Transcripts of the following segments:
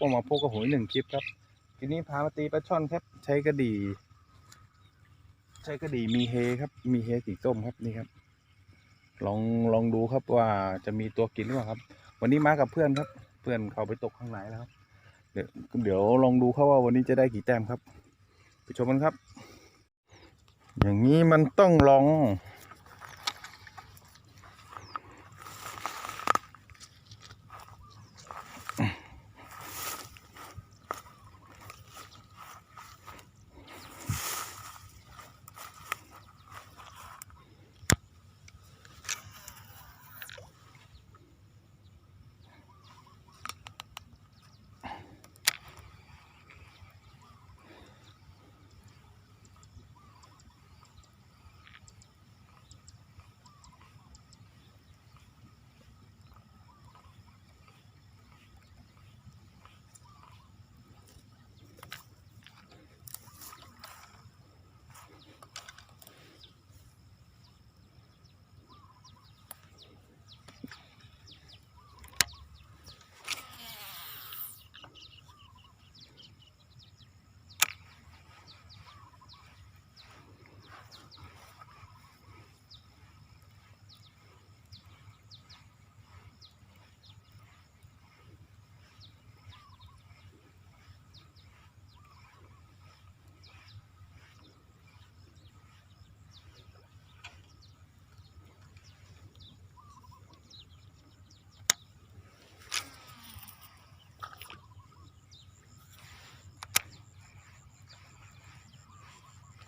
นะครับก็มาพบกับผมอีกหนึ่งคลิปครับทีนี้พามาตีปลาช่อนครับ ใช้กระดี่ ใช้กระดี่มีเฮครับ มีเฮสีส้มครับนี่ครับ ลองลองดูครับว่าจะมีตัวกินหรือเปล่าครับ วันนี้มากับเพื่อนครับ เพื่อนเขาไปตกข้างไหนแล้วครับเดี๋ยวเดี๋ยวลองดูครับว่าวันนี้จะได้กี่แต้มครับ ไปชมกันครับ อย่างนี้มันต้องลอง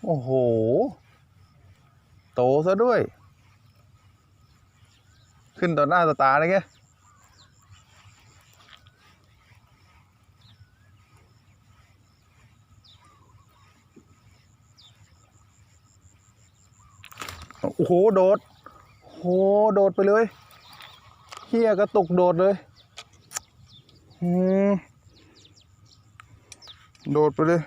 โอ้โห โตซะด้วย ขึ้นต่อหน้าต่อตาเลยแกโอ้โห โดดโอ้โหโดดไปเลยเฮียกระตุกโดดเลยอืมโดดไปเลย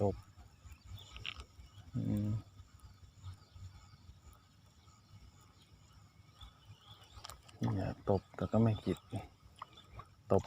ตบอืมอย่าตบแต่ก็ไม่จิต ตบ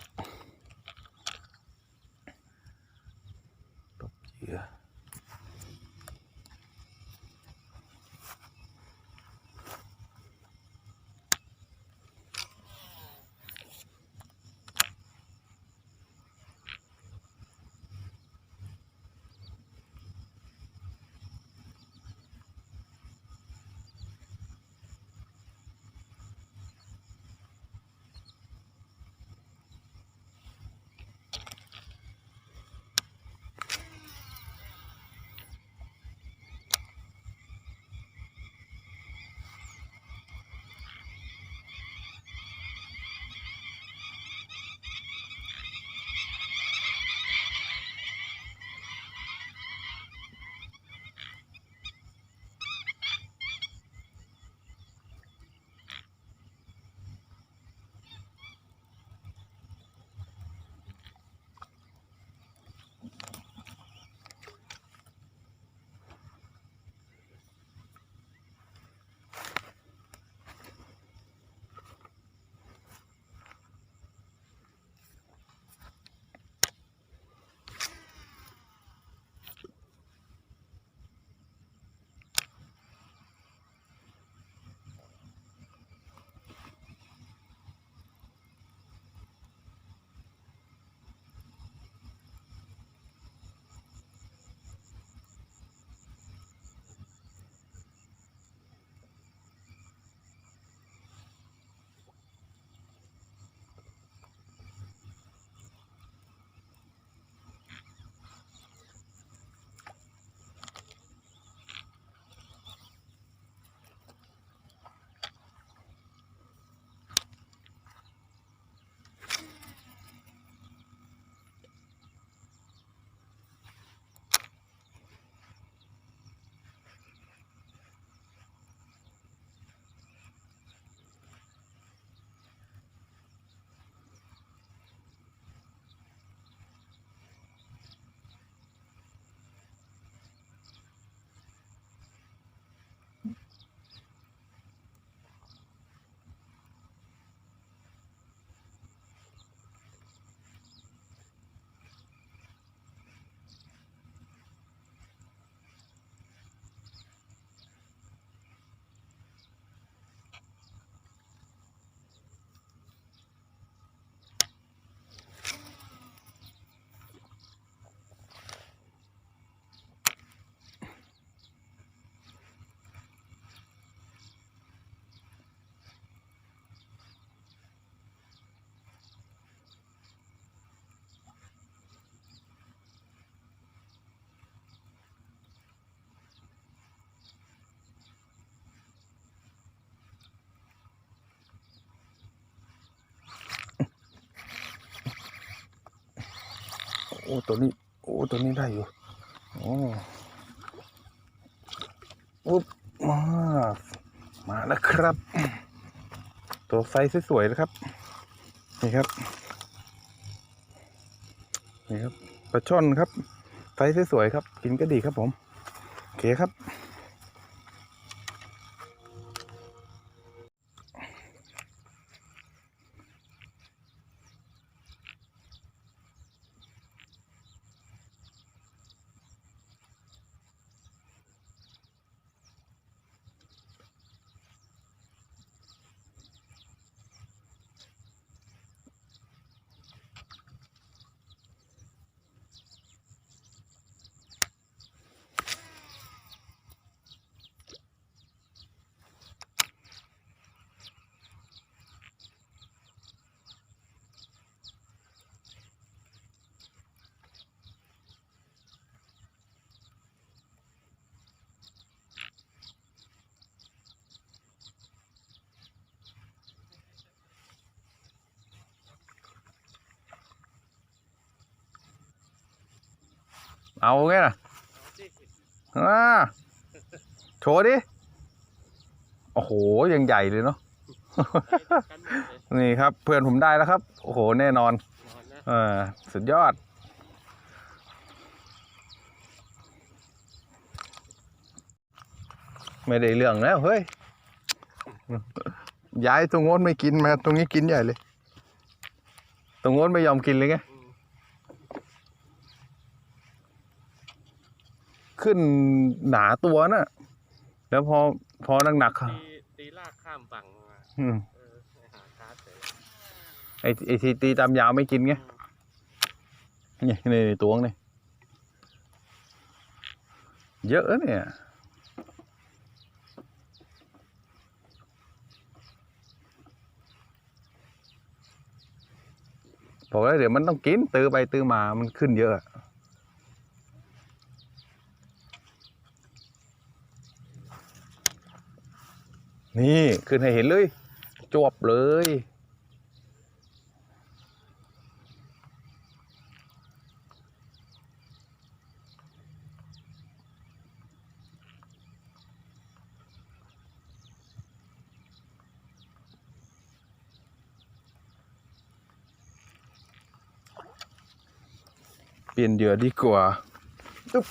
โอ้ตัวนี้ โอ้ตัวนี้ได้อยู่โอ้อุ๊บมามาแล้วครับ ตัวไซส์สวยๆนะครับ นี่ครับ นี่ครับปลาช่อนครับไซส์สวยๆครับ กินก็ดีครับผม โอเคครับ เอาไงล่ะอ่าโชว์ดิ โอ้โห ยังใหญ่เลยเนาะ นี่ครับ เพื่อนผมได้แล้วครับ โอ้โห แน่นอน เออ สุดยอด ไม่ได้เรื่องแล้ว เฮ้ย ย้ายตรงโน้นไม่กินมา ตรงนี้กินใหญ่เลย ตรงโน้นไม่ยอมกินเลยไง ขึ้นหนาตัวน่ะ แล้วพอพอหนักๆค่ะตีตีลากข้ามฝั่งมาอืมเออไปหาคาร์ดเลยไอไอทีตีตามยาวไม่กินไงนี่นี่นี่ตัวงนี่เยอะเนี่ยบอกแล้วเดี๋ยวมันต้องกินตื้อไปตื้อมามันขึ้นเยอะ นี่ขึ้นให้เห็นเลย จวบเลย เปลี่ยนเหยื่อดีกว่าตุ๊บ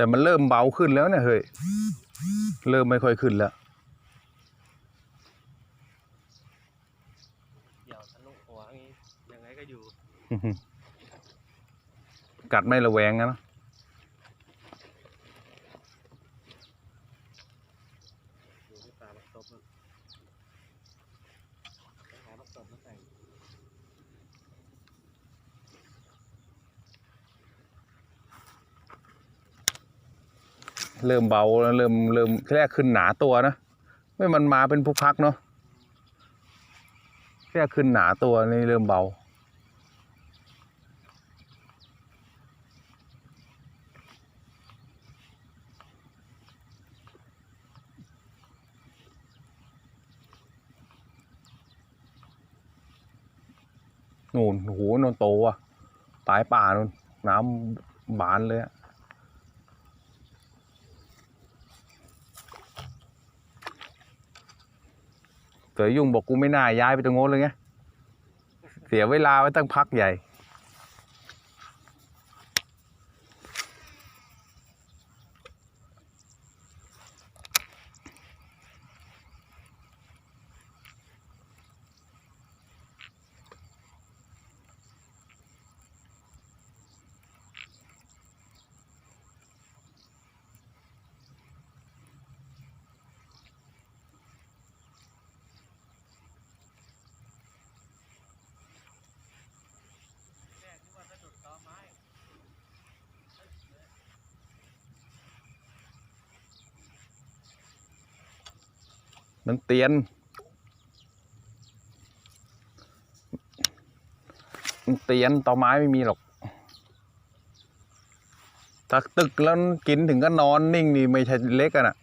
แต่มันเริ่มเบาขึ้นแล้วเนี่ยเฮ้ยเริ่มไม่ค่อยขึ้นแล้วเดี่ยวทะลุหัวงี้ยังไงก็อยู่กัดไม่ระแวงนะ อยู่ที่ปลาบักตบนู่นไปหาบักตบมาใส่ เริ่มเบาแล้วเริ่มเริ่มแรกขึ้นหนาตัวนะไม่มันมาเป็นพุกพักเนาะแรกขึ้นหนาตัวนี่เริ่มเบานู่นโอ้โหนนโตอะปลายป่านู่นน้ำบานเลยอะ สือยุ่งบอกกูไม่น่าย้ายไปตรงโน้นเลยไงเสียเวลาไว้ตั้งพักใหญ่ แรกที่ว่าสะดุดต่อไม้ มันเตียน มันเตียนต่อไม้ไม่มีหรอกถ้าตึกแล้วกินถึงก็นอนนิ่งนี่ไม่ใช่เล็กอะน่ะ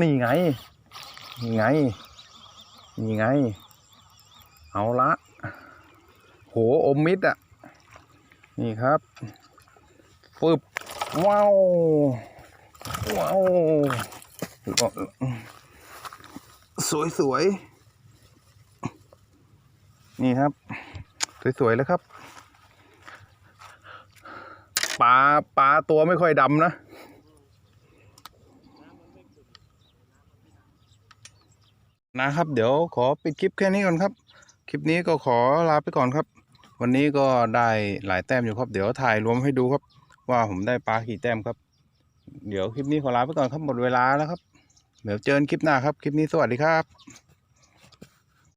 นี่ไง นี่ไง นี่ไง เอาละ โห อมมิดอะนี่ครับฟึบว้าว ว้าว สวยสวยๆนี่ครับ สวยๆแล้วครับ ปลา ปลาตัวไม่ค่อยดำนะ นะครับ เดี๋ยวขอปิดคลิปแค่นี้ก่อนครับ คลิปนี้ก็ขอลาไปก่อนครับ วันนี้ก็ได้หลายแต้มอยู่ครับ เดี๋ยวถ่ายรวมให้ดูครับ ว่าผมได้ปลากี่แต้มครับ เดี๋ยวคลิปนี้ขอลาไปก่อนครับหมดเวลาแล้วครับ เดี๋ยวเจอกันคลิปหน้าครับ คลิปนี้สวัสดีครับ